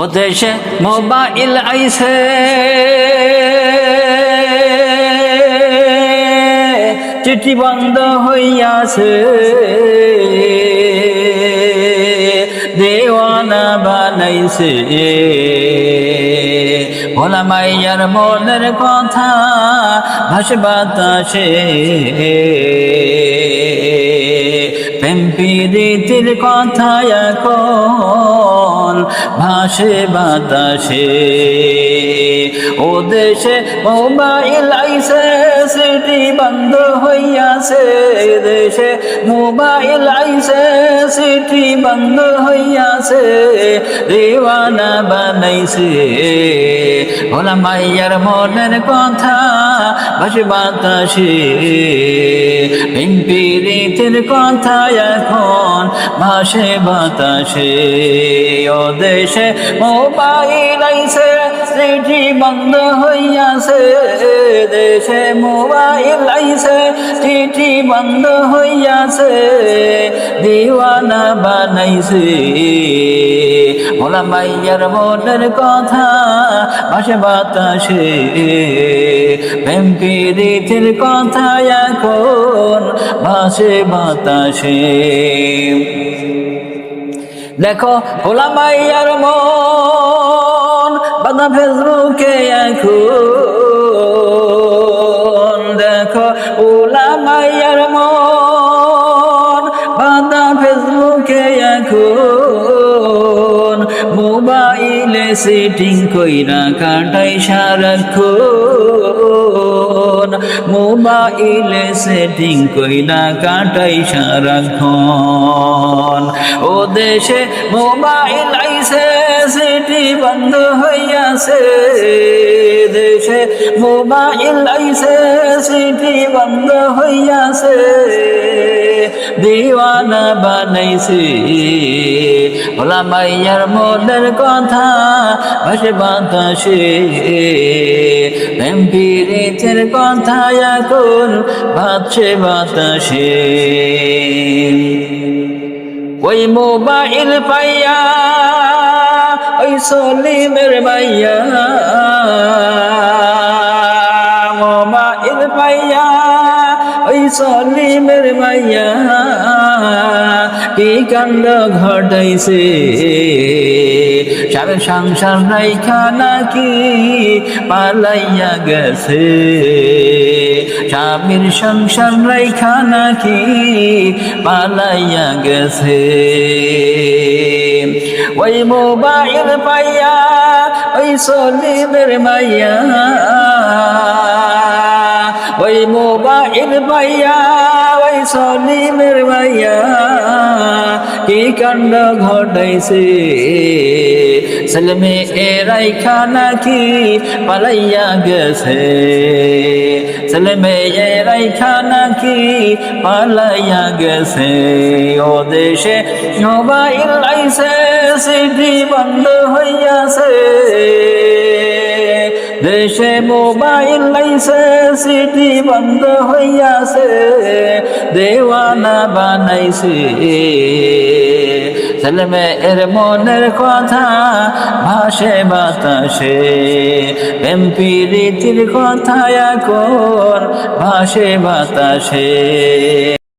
ও দেশে মোবাইল আইছে। চিঠি বন্ধ হইয়াছে। দেওয়ানা বানাইছে। ভোলা মাইয়ার মনের কথা ভাসে বাতাসে প্রীতির কথা এখন, ভাসে বাতাসে। ও দেশে মোবাইল আইসে সিটি বন্ধ হইয়াছে, দেশে মোবাইল আইসে সিটি বন্ধ হইয়াছে, দেওয়ানা বানাইছে। ভোলা মাইয়ার মনের কথা ভাসে বাতাসে। প্রেম প্রীতির কথা এখন ভাসে বাতাসে, ও দেশে মোবাইল আইছে চিঠি বন্ধ হইয়াছে, দেশে মোবাইল আইসে চিঠি বন্ধ হইয়াছে, দিওয়ানা বানাইছে। ভোলা মাইয়ার মনের কথা ভাসে বাতাসে। প্রেম প্রীতির কথা এখন ভাসে বাতাসে। দেখো, ভোলা মাইয়ার মন বাধা ফেসবুকে এখন। দেখো ওলা মাইয়ার মোবাইলে সেটিং কইরা কাটাই সারাক্ষণ। মোবাইলে সেটিং কইরা কাটাই সারাক্ষণ। ও দেশে মোবাইল আইসে সেটি বন্ধ হইয়াছে। দেশে মোবাইল আইসে সেটি বন্ধ হইয়াছে। দিওয়ানা বানাইছে। ওলা মাইয়ার মনের কথা ভাসে বাতাসে। প্রেম পীড়িতের কথা এখন ভাসে বাতাসে। ওই মোবাইল পাইয়া, ওই সলিমের মাইয়া। মোবাইল পাইয়া, ওই সলিমের মাইয়া। কি কাণ্ড ঘটাইছে? সারে সংসার রাইখা নাকি পালাইয়া গেছে? স্বামীর সংসার রাইখা নাকি পালাইয়া গেছে? ওই মোবাইল পাইয়া, ওই সলিমের মাইয়া, ওই মোবাইল পাইয়া, ওই সলিমের মাইয়া কি কাণ্ড ঘটাইছে? ছেলেমে এরাই খানা কি পালাইয়া গেছে? ছেলেমে এরাই খানা কি পালাইয়া গেছে? ও দেশে মোবাইল আইছে সিটি বন্ধ হইয়াছে। দেশে মোবাইল লাইছে, সিটি বন্ধ হইয়াছে, দেওয়ানা বানাইছে। ছেলে মেয়ের মনের কথা ভাসে বাতাসে প্রেম প্রীতির কথা এখন ভাসে বাতাসে।